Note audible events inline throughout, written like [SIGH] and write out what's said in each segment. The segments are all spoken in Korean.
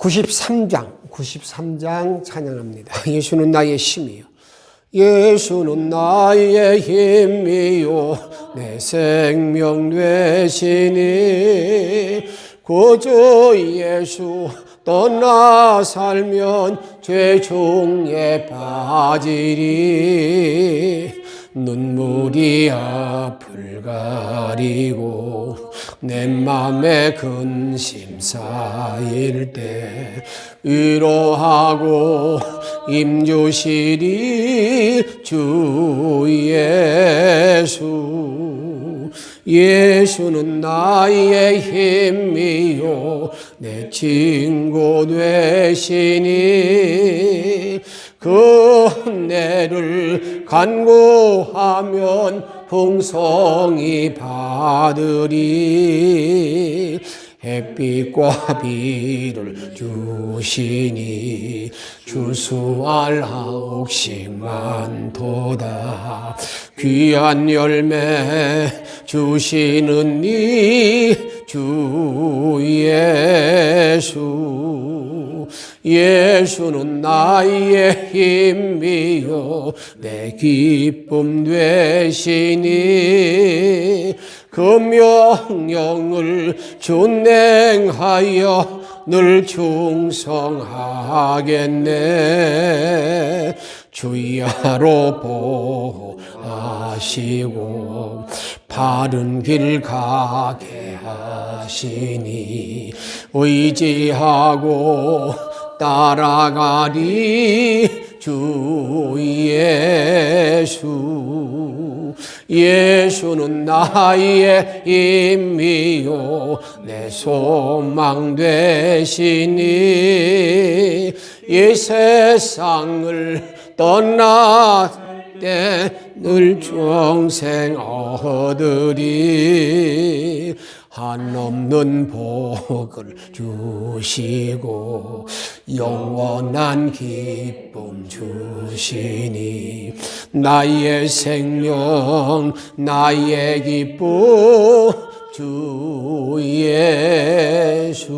93장, 93장 찬양합니다. [LAUGHS] 예수는 나의 힘이요. 예수는 나의 힘이요. 내 생명 되시니. 구주 예수 떠나 살면 죄 중에 빠지리. 눈물이 앞을 가리고 내 맘에 근심 쌓일 때 위로하고 임주시리 주 예수 예수는 나의 힘이요. 내 친구 되시니 그 은혜를 간구하면 풍성히 받으리. 햇빛과 비를 주시니 주수알 하옥씩만 도다. 귀한 열매 주시는 이 주 예수 예수는 나의 힘이요. 내 기쁨 되시니 그 명령을 준행하여 늘 충성하겠네. 주야로 보하시고 바른 길 가게 하시니 의지하고 따라가리 주 예수. 예수는 나의 힘이요. 내 소망 되시니 이 세상을 떠나 때 늘 중생 얻으리 한없는 복을 주시고 영원한 기쁨 주시니 나의 생명 나의 기쁨 주 예수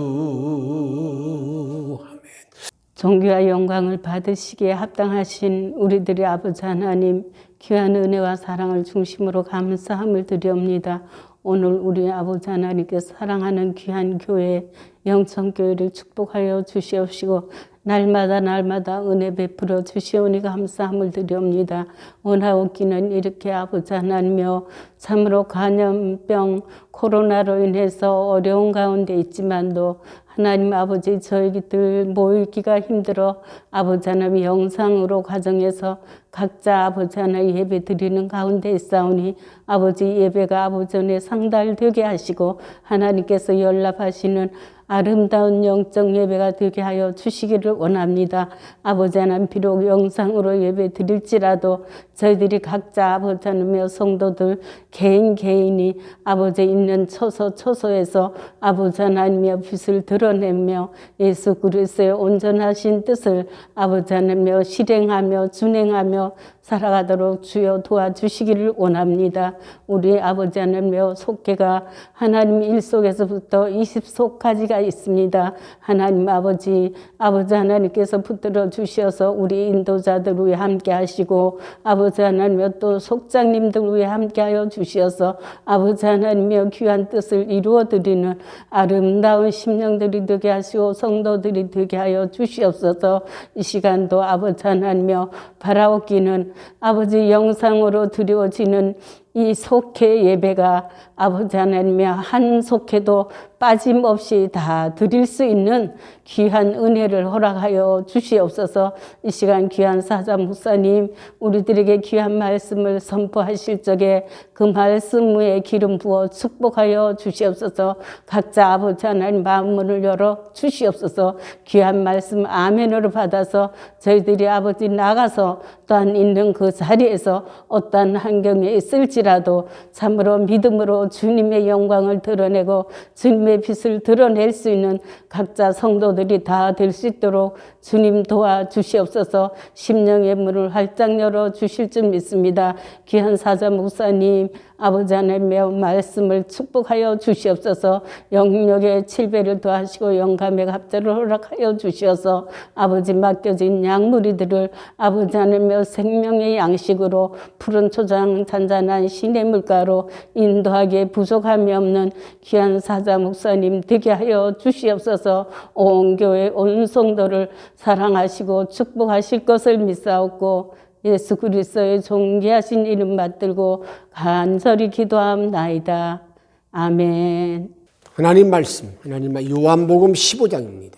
존귀와 영광을 받으시기에 합당하신 우리들의 아버지 하나님 귀한 은혜와 사랑을 중심으로 감사함을 드리옵니다. 오늘 우리 아버지 하나님께 사랑하는 귀한 교회 영천교회를 축복하여 주시옵시고 날마다 날마다 은혜 베풀어 주시오니 감사함을 드리옵니다. 원하옵기는 이렇게 아버지 하나님여 참으로 간염병 코로나로 인해서 어려운 가운데 있지만도 하나님 아버지 저희들 모이기가 힘들어 아버지 하나님 영상으로 가정에서 각자 아버지 하나님 예배 드리는 가운데 있사오니 아버지 예배가 아버지 전에 상달되게 하시고 하나님께서 연락하시는 아름다운 영적 예배가 되게 하여 주시기를 원합니다. 아버지 하나님 비록 영상으로 예배 드릴지라도 저희들이 각자 아버지 하나님의 성도들 개인 개인이 아버지 있는 처소 처소에서 아버지 하나님의 빛을 드러내며 예수 그리스도의 온전하신 뜻을 아버지 하나님여 실행하며 준행하며 살아가도록 주여 도와주시기를 원합니다. 우리 아버지 하나님여 속계가 하나님 일 속에서부터 20속까지가 있습니다. 하나님 아버지, 아버지 하나님께서 붙들어 주셔서 우리 인도자들 위해 함께 하시고 아버지 하나님여 또 속장님들 위해 함께 하여 주시어서 아버지 하나님여 귀한 뜻을 이루어 드리는 아름다운 심령들이 되게 하시고 성도들이 되게 하여 주시옵소서 이 시간도 아버지 하나님여 바라옵기는 아버지 영상으로 드려지는 이 속회 예배가 아버지 하나님의 한 속회도 빠짐없이 다 드릴 수 있는 귀한 은혜를 허락하여 주시옵소서. 이 시간 귀한 사자 목사님 우리들에게 귀한 말씀을 선포하실 적에 그 말씀 위에 기름 부어 축복하여 주시옵소서. 각자 아버지 하나님 마음문을 열어 주시옵소서. 귀한 말씀 아멘으로 받아서 저희들이 아버지 나가서 또한 있는 그 자리에서 어떠한 환경에 있을지 라도 참으로 믿음으로 주님의 영광을 드러내고 주님의 빛을 드러낼 수 있는 각자 성도들이 다 될 수 있도록 주님 도와 주시옵소서 심령의 문을 활짝 열어 주실 줄 믿습니다. 귀한 사자 목사님 아버지 하나님의 말씀을 축복하여 주시옵소서. 영역의 칠배를 더하시고 영감의 갑자를 허락하여 주시어서 아버지 맡겨진 양무리들을 아버지 하나님의 생명의 양식으로 푸른 초장 잔잔한 신의 물가로 인도하게 부족함이 없는 귀한 사자 목사님 되게 하여 주시옵소서. 온 교회 온 성도를 사랑하시고 축복하실 것을 믿사옵고 예수 그리스도의 존귀하신 이름 받들고 간절히 기도함나이다. 아멘. 하나님 말씀, 하나님 말 요한복음 15장입니다.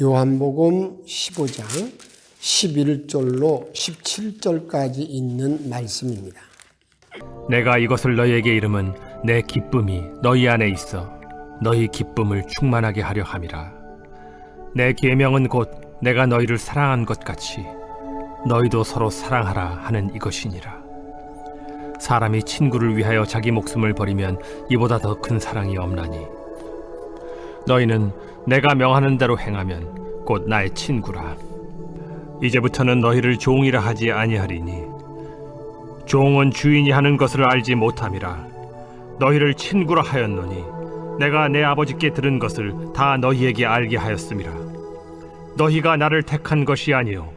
요한복음 15장 11절로 17절까지 있는 말씀입니다. 내가 이것을 너희에게 이름은 내 기쁨이 너희 안에 있어 너희 기쁨을 충만하게 하려 함이라. 내 계명은 곧 내가 너희를 사랑한 것 같이 너희도 서로 사랑하라 하는 이것이니라. 사람이 친구를 위하여 자기 목숨을 버리면 이보다 더 큰 사랑이 없나니 너희는 내가 명하는 대로 행하면 곧 나의 친구라. 이제부터는 너희를 종이라 하지 아니하리니 종은 주인이 하는 것을 알지 못함이라 너희를 친구라 하였노니 내가 내 아버지께 들은 것을 다 너희에게 알게 하였음이라 너희가 나를 택한 것이 아니요.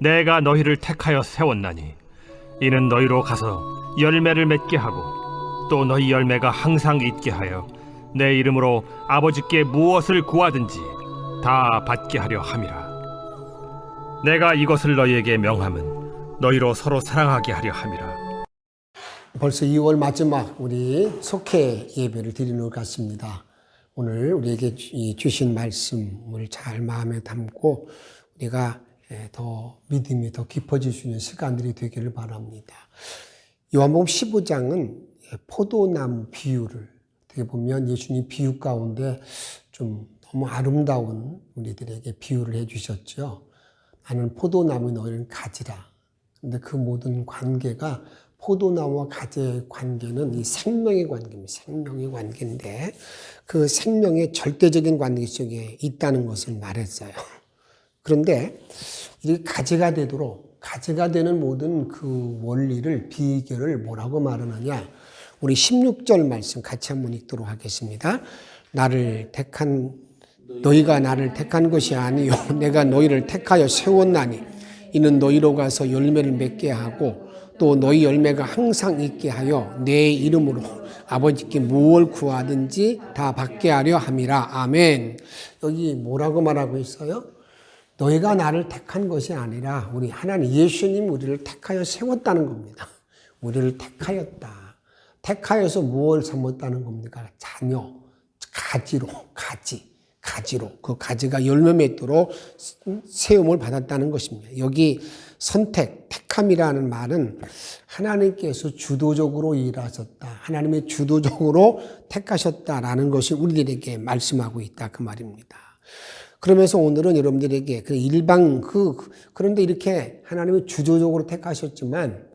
내가 너희를 택하여 세웠나니. 이는 너희로 가서 열매를 맺게 하고 또 너희 열매가 항상 있게 하여 내 이름으로 아버지께 무엇을 구하든지 다 받게 하려 함이라. 내가 이것을 너희에게 명함은 너희로 서로 사랑하게 하려 함이라. 벌써 2월 마지막 우리 속회 예배를 드리는 것 같습니다. 오늘 우리에게 주- 주신 말씀을 잘 마음에 담고 우리가 예, 더 믿음이 더 깊어질 수 있는 시간들이 되기를 바랍니다. 요한복음 15장은 예, 포도나무 비유를 어떻게 보면 예수님 비유 가운데 좀 너무 아름다운 우리들에게 비유를 해주셨죠. 나는 포도나무 너희는 가지라. 근데 그 모든 관계가 포도나무와 가지의 관계는 이 생명의 관계입니다. 생명의 관계인데 그 생명의 절대적인 관계 속에 있다는 것을 말했어요. 그런데 이 가지가 되도록 가지가 되는 모든 그 원리를 비결을 뭐라고 말하느냐? 우리 16절 말씀 같이 한번 읽도록 하겠습니다. 나를 택한 너희가 나를 택한 것이 아니요 내가 너희를 택하여 세웠나니 이는 너희로 가서 열매를 맺게 하고 또 너희 열매가 항상 있게 하여 내 이름으로 아버지께 무엇을 구하든지 다 받게 하려 함이라 아멘. 여기 뭐라고 말하고 있어요? 너희가 나를 택한 것이 아니라 우리 하나님 예수님 우리를 택하여 세웠다는 겁니다. 우리를 택하였다. 택하여서 무엇을 삼았다는 겁니까? 자녀, 가지로, 가지, 가지로. 그 가지가 열매 맺도록 세움을 받았다는 것입니다. 여기 선택, 택함이라는 말은 하나님께서 주도적으로 일하셨다. 하나님의 주도적으로 택하셨다라는 것이 우리들에게 말씀하고 있다. 그 말입니다. 그러면서 오늘은 여러분들에게 그 일방 그 그런데 이렇게 하나님이 주도적으로 택하셨지만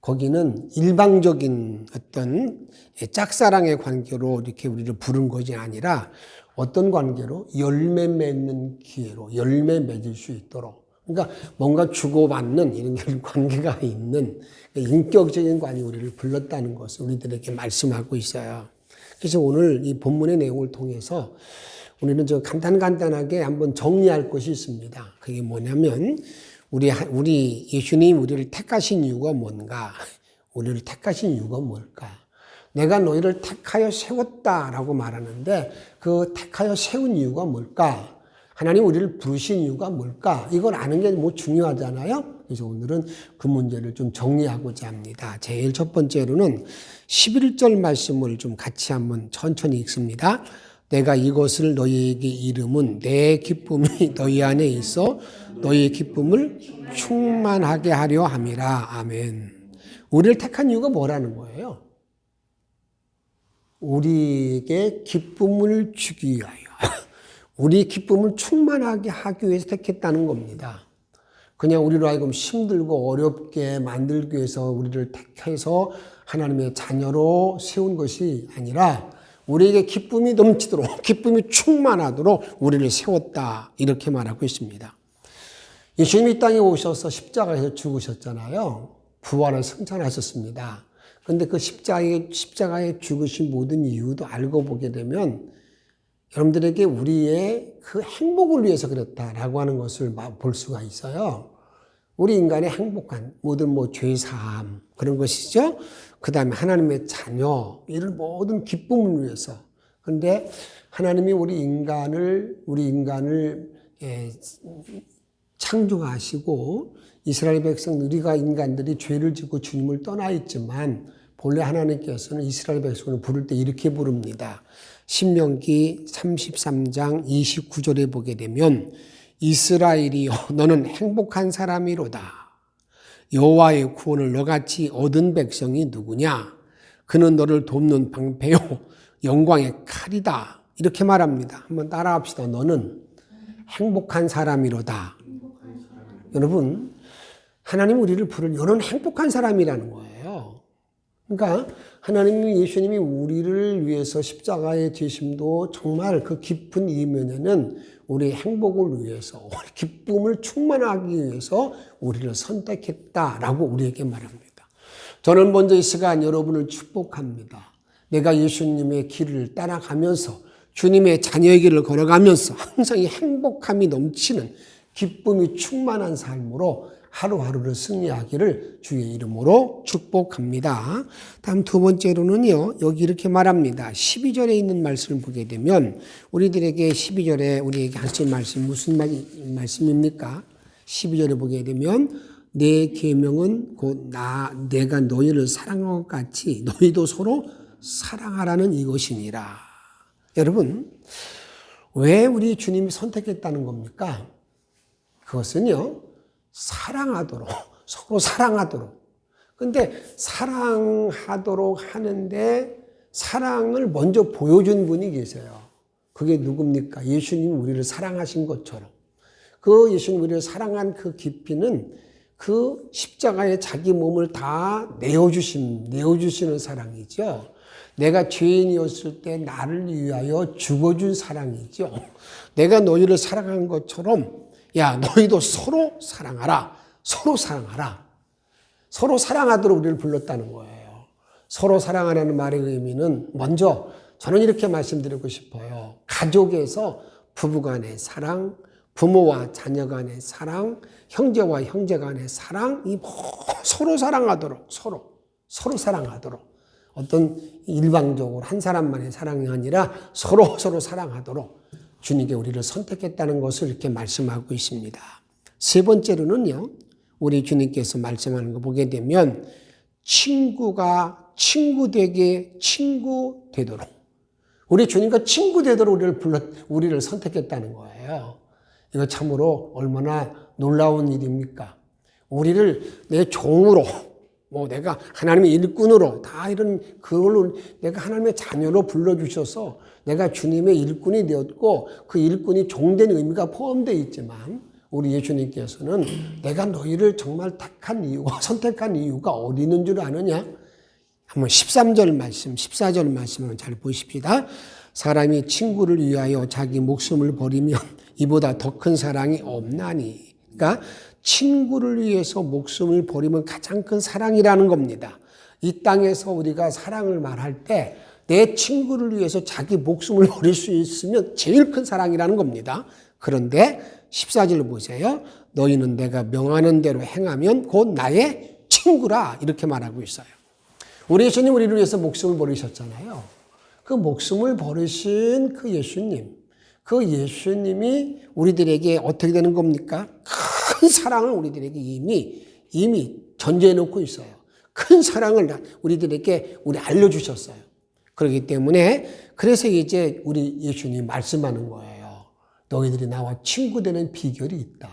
거기는 일방적인 어떤 짝사랑의 관계로 이렇게 우리를 부른 것이 아니라 어떤 관계로 열매 맺는 기회로 열매 맺을 수 있도록 그러니까 뭔가 주고받는 이런 게 [LAUGHS] 관계가 있는 인격적인 관이 우리를 불렀다는 것을 우리들에게 말씀하고 있어요. 그래서 오늘 이 본문의 내용을 통해서 우리는 저 간단간단하게 한번 정리할 것이 있습니다. 그게 뭐냐면 우리 우리 예수님 우리를 택하신 이유가 뭔가? [LAUGHS] 우리를 택하신 이유가 뭘까? 내가 너희를 택하여 세웠다라고 말하는데 그 택하여 세운 이유가 뭘까? 하나님 우리를 부르신 이유가 뭘까? 이걸 아는 게 뭐 중요하잖아요. 그래서 오늘은 그 문제를 좀 정리하고자 합니다. 제일 첫 번째로는 11절 말씀을 좀 같이 한번 천천히 읽습니다. 내가 이것을 너희에게 이름은 내 기쁨이 [LAUGHS] 너희 안에 있어 너희의 기쁨을 충만하게 하려 함이라. 아멘. 우리를 택한 이유가 뭐라는 거예요? 우리에게 기쁨을 주기 위하여. [LAUGHS] 우리 기쁨을 충만하게 하기 위해서 택했다는 겁니다. 그냥 우리로 하여금 힘들고 어렵게 만들기 위해서 우리를 택해서 하나님의 자녀로 세운 것이 아니라 우리에게 기쁨이 넘치도록 기쁨이 충만하도록 우리를 세웠다 이렇게 말하고 있습니다. 예수님이 땅에 오셔서 십자가에서 죽으셨잖아요. 부활을 승천하셨습니다. 근데 그 십자가에, 십자가에 죽으신 모든 이유도 알고 보게 되면 여러분들에게 우리의 그 행복을 위해서 그랬다라고 하는 것을 볼 수가 있어요. 우리 인간의 행복한 모든 뭐 죄사함 그런 것이죠. 그 다음에 하나님의 자녀 이런 모든 기쁨을 위해서. 그런데 하나님이 우리 인간을 우리 인간을 예, 창조하시고 이스라엘 백성 우리가 인간들이 죄를 짓고 주님을 떠나 있지만 본래 하나님께서는 이스라엘 백성을 부를 때 이렇게 부릅니다. 신명기 33장 29절에 보게 되면 이스라엘이여 너는 행복한 사람이로다. 여호와의 구원을 너같이 얻은 백성이 누구냐? 그는 너를 돕는 방패요 영광의 칼이다. 이렇게 말합니다. 한번 따라합시다. 너는 행복한 사람이로다. 여러분, 하나님 우리를 부를 너는 행복한 사람이라는 거예요. 그러니까 하나님이 예수님이 우리를 위해서 십자가의 죄심도 정말 그 깊은 이면에는 우리의 행복을 위해서 [LAUGHS] 기쁨을 충만하기 위해서 우리를 선택했다라고 우리에게 말합니다. 저는 먼저 이 시간 여러분을 축복합니다. 내가 예수님의 길을 따라가면서 주님의 자녀의 길을 걸어가면서 항상 이 행복함이 넘치는 기쁨이 충만한 삶으로 하루하루를 승리하기를 주의 이름으로 축복합니다. 다음 두 번째로는요, 여기 이렇게 말합니다. 12절에 있는 말씀을 보게 되면, 우리들에게 12절에 우리에게 하신 말씀, 무슨 말, 말씀입니까? 12절에 보게 되면, 내 계명은 곧 나, 내가 너희를 사랑한 것 같이 너희도 서로 사랑하라는 이것이니라. 여러분, 왜 우리 주님이 선택했다는 겁니까? 그것은요, 사랑하도록, 서로 사랑하도록. 근데 사랑하도록 하는데 사랑을 먼저 보여준 분이 계세요. 그게 누굽니까? 예수님 우리를 사랑하신 것처럼. 그 예수님 우리를 사랑한 그 깊이는 그 십자가에 자기 몸을 다 내어주신, 내어주시는 사랑이죠. 내가 죄인이었을 때 나를 위하여 죽어준 사랑이죠. 내가 너희를 사랑한 것처럼 야, 너희도 서로 사랑하라. 서로 사랑하라. 서로 사랑하도록 우리를 불렀다는 거예요. 서로 사랑하라는 말의 의미는 먼저 저는 이렇게 말씀드리고 싶어요. 가족에서 부부 간의 사랑, 부모와 자녀 간의 사랑, 형제와 형제 간의 사랑, 이 서로 사랑하도록, 서로, 서로 사랑하도록. 어떤 일방적으로 한 사람만의 사랑이 아니라 서로 서로 사랑하도록 주님께 우리를 선택했다는 것을 이렇게 말씀하고 있습니다. 세 번째로는요, 우리 주님께서 말씀하는 거 보게 되면 친구가 친구 되게 친구 되도록 우리 주님과 친구 되도록 우리를 불러 우리를 선택했다는 거예요. 이거 참으로 얼마나 놀라운 일입니까? 우리를 내 종으로 뭐 내가 하나님의 일꾼으로 다 이런 그걸로 내가 하나님의 자녀로 불러 주셔서 내가 주님의 일꾼이 되었고 그 일꾼이 종된 의미가 포함되어 있지만 우리 예수님께서는 내가 너희를 정말 택한 이유가 [LAUGHS] 선택한 이유가 어디 있는 줄 아느냐? 한번 13절 말씀, 14절 말씀을 잘 보십시다. 사람이 친구를 위하여 자기 목숨을 버리면 [LAUGHS] 이보다 더 큰 사랑이 없나니 그러니까 친구를 위해서 목숨을 버리면 가장 큰 사랑이라는 겁니다. 이 땅에서 우리가 사랑을 말할 때 내 친구를 위해서 자기 목숨을 [LAUGHS] 버릴 수 있으면 제일 큰 사랑이라는 겁니다. 그런데 14절 보세요. 너희는 내가 명하는 대로 행하면 곧 나의 친구라 이렇게 말하고 있어요. 우리 예수님 우리를 위해서 목숨을 버리셨잖아요. 그 목숨을 버리신 그 예수님, 그 예수님이 우리들에게 어떻게 되는 겁니까? 큰 사랑을 우리들에게 이미 이미 전제해 놓고 있어요. 큰 사랑을 우리들에게 우리 알려주셨어요. 그렇기 때문에 그래서 이제 우리 예수님 말씀하는 거예요. 너희들이 나와 친구 되는 비결이 있다.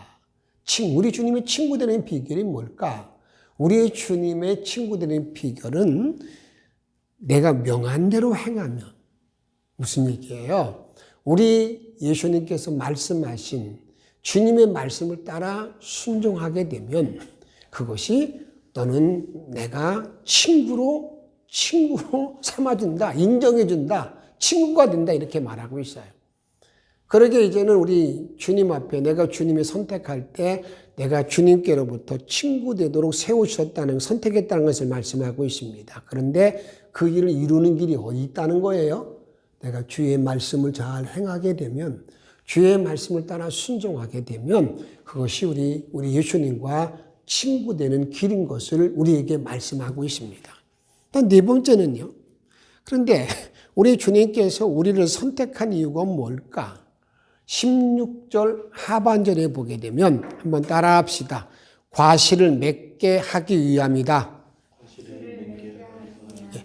친, 우리 주님의 친구 되는 비결이 뭘까? 우리 주님의 친구 되는 비결은 내가 명한 대로 행하면 무슨 얘기예요? 우리 예수님께서 말씀하신 주님의 말씀을 따라 순종하게 되면 그것이 너는 내가 친구로 친구로 삼아준다, 인정해준다, 친구가 된다 이렇게 말하고 있어요. 그러게 이제는 우리 주님 앞에 내가 주님을 선택할 때 내가 주님께로부터 친구 되도록 세우셨다는 선택했다는 것을 말씀하고 있습니다. 그런데 그 일을 이루는 길이 어디 있다는 거예요? 내가 주의 말씀을 잘 행하게 되면 주의 말씀을 따라 순종하게 되면 그것이 우리 우리 예수님과 친구 되는 길인 것을 우리에게 말씀하고 있습니다. 네 번째는요. 그런데 우리 주님께서 우리를 선택한 이유가 뭘까? 16절 하반절에 보게 되면 한번 따라 합시다. 과실을 맺게 하기 위함이다. 예,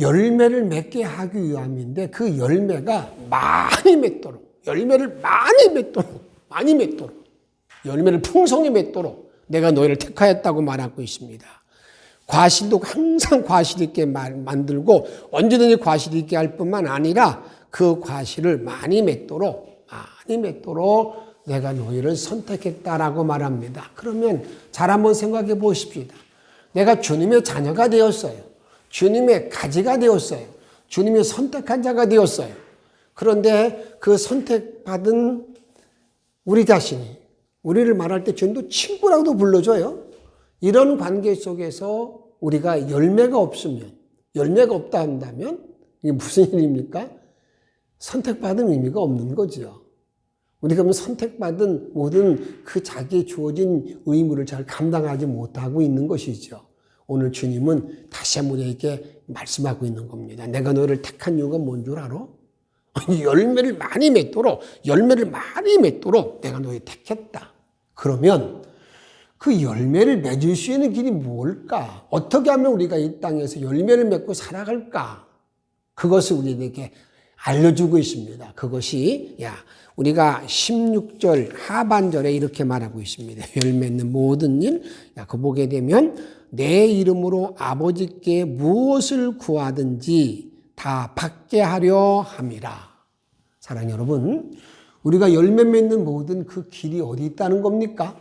열매를 맺게 하기 위함인데 그 열매가 많이 맺도록 열매를 많이 맺도록 많이 맺도록 열매를 풍성히 맺도록 내가 너희를 택하였다고 말하고 있습니다. 과실도 항상 과실 있게 만들고 언제든지 과실 있게 할 뿐만 아니라 그 과실을 많이 맺도록 많이 맺도록 내가 너희를 선택했다라고 말합니다. 그러면 잘 한번 생각해 보십시다. 내가 주님의 자녀가 되었어요. 주님의 가지가 되었어요. 주님의 선택한 자가 되었어요. 그런데 그 선택받은 우리 자신이 우리를 말할 때 주님도 친구라고도 불러줘요. 이런 관계 속에서 우리가 열매가 없으면, 열매가 없다 한다면, 이게 무슨 일입니까? 선택받은 의미가 없는 거죠. 우리가 뭐 선택받은 모든 그 자기의 주어진 의무를 잘 감당하지 못하고 있는 것이죠. 오늘 주님은 다시 한번 우리에게 말씀하고 있는 겁니다. 내가 너를 택한 이유가 뭔 줄 알아? 열매를 많이 맺도록, 열매를 많이 맺도록 내가 너희 택했다. 그러면 그 열매를 맺을 수 있는 길이 뭘까? 어떻게 하면 우리가 이 땅에서 열매를 맺고 살아갈까? 그것을 우리에게 알려주고 있습니다. 그것이, 야, 우리가 16절 하반절에 이렇게 말하고 있습니다. [LAUGHS] 열매 있는 모든 일, 야, 그 보게 되면 내 이름으로 아버지께 무엇을 구하든지 다 받게 하려 함이라. 사랑 여러분, 우리가 열매 맺는 모든 그 길이 어디 있다는 겁니까?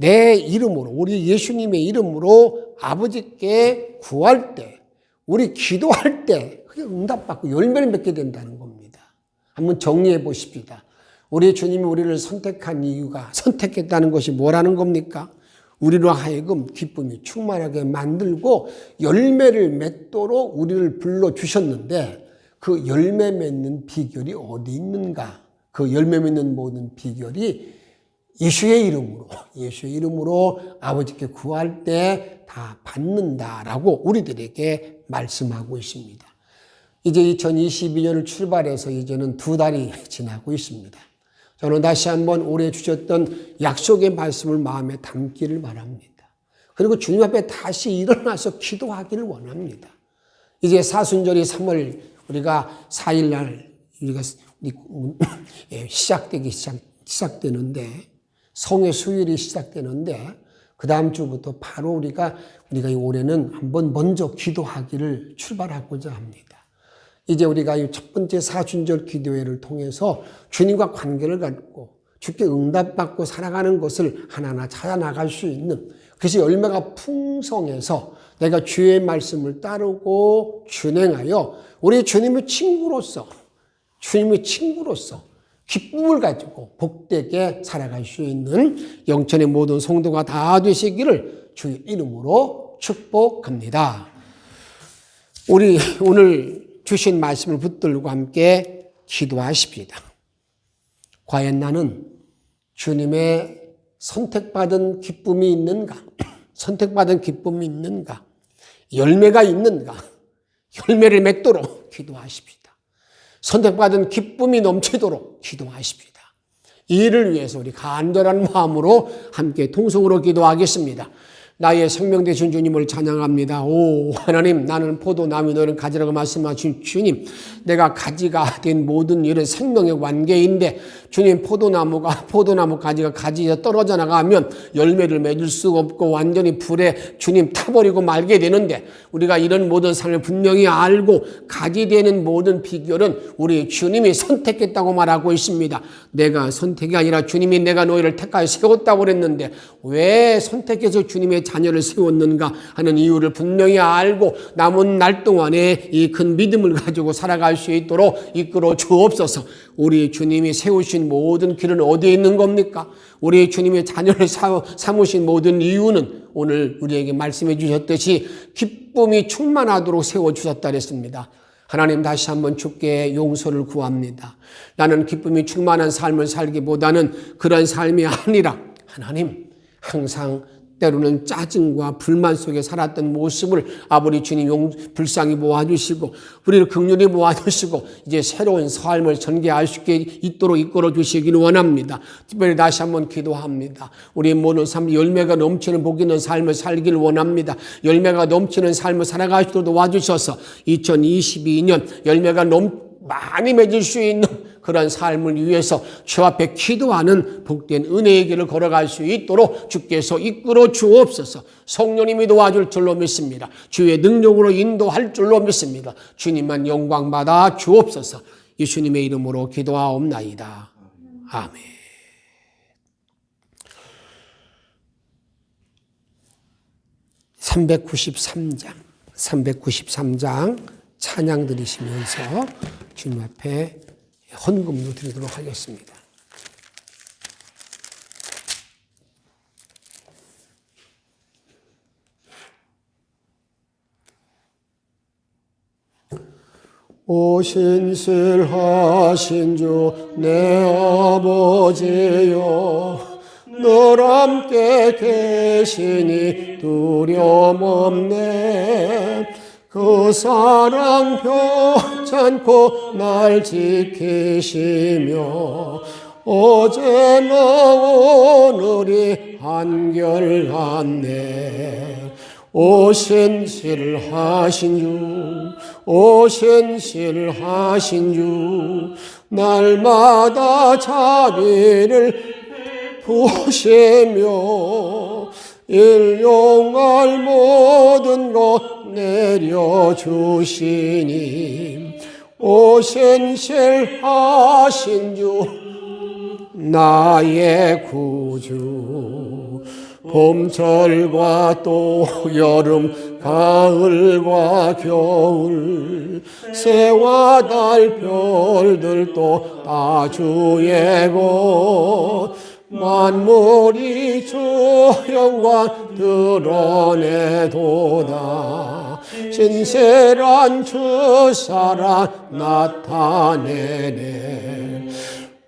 내 이름으로, 우리 예수님의 이름으로 아버지께 구할 때, 우리 기도할 때, 그게 응답받고 열매를 맺게 된다는 겁니다. 한번 정리해 보십시다. 우리 주님이 우리를 선택한 이유가, 선택했다는 것이 뭐라는 겁니까? 우리로 하여금 기쁨이 충만하게 만들고 열매를 맺도록 우리를 불러주셨는데 그 열매 맺는 비결이 어디 있는가? 그 열매 맺는 모든 비결이 예수의 이름으로, 예수의 이름으로 아버지께 구할 때 다 받는다라고 우리들에게 말씀하고 있습니다. 이제 2022년을 출발해서 이제는 두 달이 지나고 있습니다. 저는 다시 한번 올해 주셨던 약속의 말씀을 마음에 담기를 바랍니다. 그리고 주님 앞에 다시 일어나서 기도하기를 원합니다. 이제 사순절이 3월 우리가 4일날 우리가 [LAUGHS] 예, 시작되기 시작, 시작되는데 성의 수요일이 시작되는데 그 다음 주부터 바로 우리가 우리가 이 올해는 한번 먼저 기도하기를 출발하고자 합니다. 이제 우리가 이 첫 번째 사순절 기도회를 통해서 주님과 관계를 갖고 주께 응답받고 살아가는 것을 하나하나 찾아 나갈 수 있는 그래서 열매가 풍성해서 내가 주의 말씀을 따르고 준행하여 우리 주님의 친구로서 주님의 친구로서 기쁨을 가지고 복되게 살아갈 수 있는 영천의 모든 성도가 다 되시기를 주의 이름으로 축복합니다. 우리 오늘 주신 말씀을 붙들고 함께 기도하십시다. 과연 나는 주님의 선택받은 기쁨이 있는가? 선택받은 기쁨이 있는가? 열매가 있는가? 열매를 맺도록 기도하십시다. 선택받은 기쁨이 넘치도록 기도하십시다. 이 일을 위해서 우리 간절한 마음으로 함께 통성으로 기도하겠습니다. 나의 생명 되신 주님을 찬양합니다. 오 하나님 나는 포도나무 너는 가지라고 말씀하신 주님 내가 가지가 된 모든 일은 생명의 관계인데 주님 포도나무가 포도나무 가지가 가지에 떨어져 나가면 열매를 맺을 수가 없고 완전히 불에 주님 타버리고 말게 되는데 우리가 이런 모든 삶을 분명히 알고 가지 되는 모든 비결은 우리 주님이 선택했다고 말하고 있습니다. 내가 선택이 아니라 주님이 내가 너희를 택하여 세웠다고 그랬는데 왜 선택해서 주님의 자녀를 세웠는가 하는 이유를 분명히 알고 남은 날 동안에 이 큰 믿음을 가지고 살아갈 수 있도록 이끌어 주옵소서. 우리 주님이 세우신 모든 길은 어디에 있는 겁니까? 우리 주님의 자녀를 삼으신 모든 이유는 오늘 우리에게 말씀해 주셨듯이 기쁨이 충만하도록 세워 주셨다 그랬습니다. 하나님 다시 한번 주께 용서를 구합니다. 나는 기쁨이 충만한 삶을 살기보다는 그런 삶이 아니라 하나님 항상 때로는 짜증과 불만 속에 살았던 모습을 아버지 주님 용, 불쌍히 모아주시고 우리를 극률히 모아주시고 이제 새로운 삶을 전개할 수 있게 있도록 이끌어 주시기를 원합니다. 특별히 다시 한번 기도합니다. 우리 모든 삶 열매가 넘치는 복 있는 삶을 살기를 원합니다. 열매가 넘치는 삶을 있도록 도와주셔서 2022년 열매가 넘 많이 맺을 수 있는 그런 삶을 위해서 주 앞에 기도하는 복된 은혜의 길을 걸어갈 수 있도록 주께서 이끌어 주옵소서 성령님이 도와줄 줄로 믿습니다. 주의 능력으로 인도할 줄로 믿습니다. 주님만 영광 받아 주옵소서 예수님의 이름으로 기도하옵나이다. 아멘. (393장) (393장) 찬양 드리시면서 주님 앞에 헌금도 드리도록 하겠습니다. 오신실하신 주 내 아버지여 늘 함께 계시니 두려움 없네 그 사랑 변찮고 날 지키시며 어제나 오늘이 한결같네. 오신실하신 주 오신실하신 주 날마다 자비를 보시며 일용할 모든 것 내려주시니 오신실 하신 주 나의 구주. 봄철과 또 여름 가을과 겨울 새와 달 별들도 다 주의 것 만물이 주 영광 드러내도다 신실한 주 사랑 나타내네.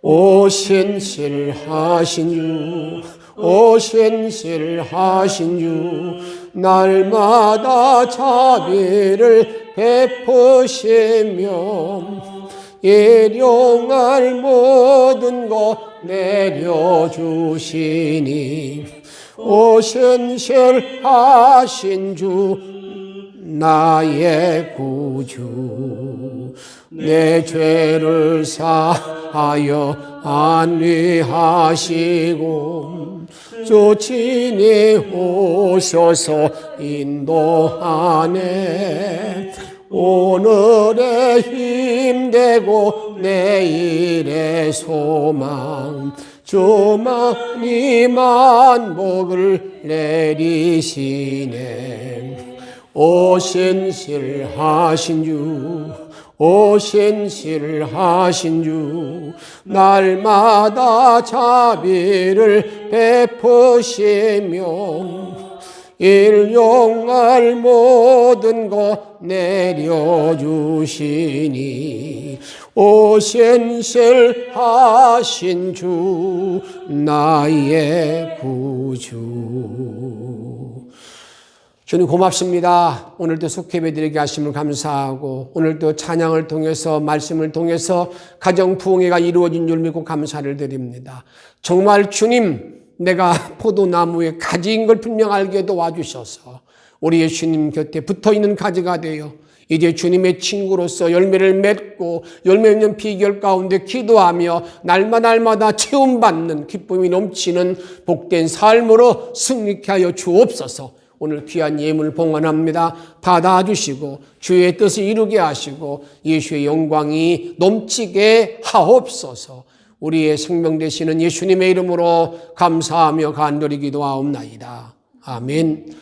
오 신실하신 주 오신실하신 주 날마다 자비를 베푸시며 일용할 모든 것 내려주시니. 오신실하신 주 나의 구주 내 죄를 사하여 안위하시고 주 친히 오셔서 인도하네. 오늘의 힘되고 내일의 소망 주만이 만복을 내리시네 오신실하신 주 오신실하신 주 날마다 자비를 베푸시며 일용할 모든 것 내려주시니 오신실하신 주 나의 구주 주님 고맙습니다. 오늘도 속회배 드리게 하심을 감사하고 오늘도 찬양을 통해서 말씀을 통해서 가정 부흥회가 이루어진 줄 믿고 감사를 드립니다. 정말 주님 내가 포도나무의 가지인 걸 분명 알게 도와주셔서 우리 예수님 곁에 붙어 있는 가지가 되어 이제 주님의 친구로서 열매를 맺고 열매 맺는 비결 가운데 기도하며 날마다 날마다 체험받는 기쁨이 넘치는 복된 삶으로 승리케 하여 주옵소서. 오늘 귀한 예물 봉헌합니다. 받아주시고 주의 뜻을 이루게 하시고 예수의 영광이 넘치게 하옵소서. 우리의 생명 되시는 예수님의 이름으로 감사하며 간절히 기도하옵나이다. 아멘.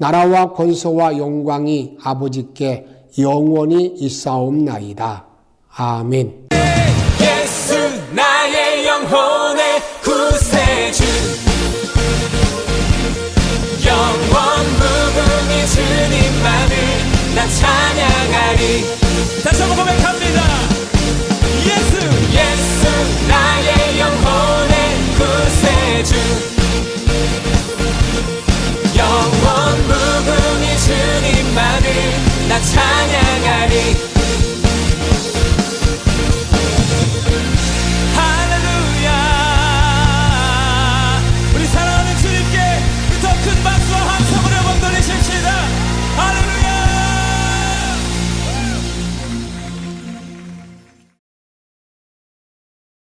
나라와 권세와 영광이 아버지께 영원히 있사옵나이다. 아멘. 예수 나의 영혼의 구세주 영원 무궁의 주님만을 나 찬양하리 다시 한번 고백 찬양하리.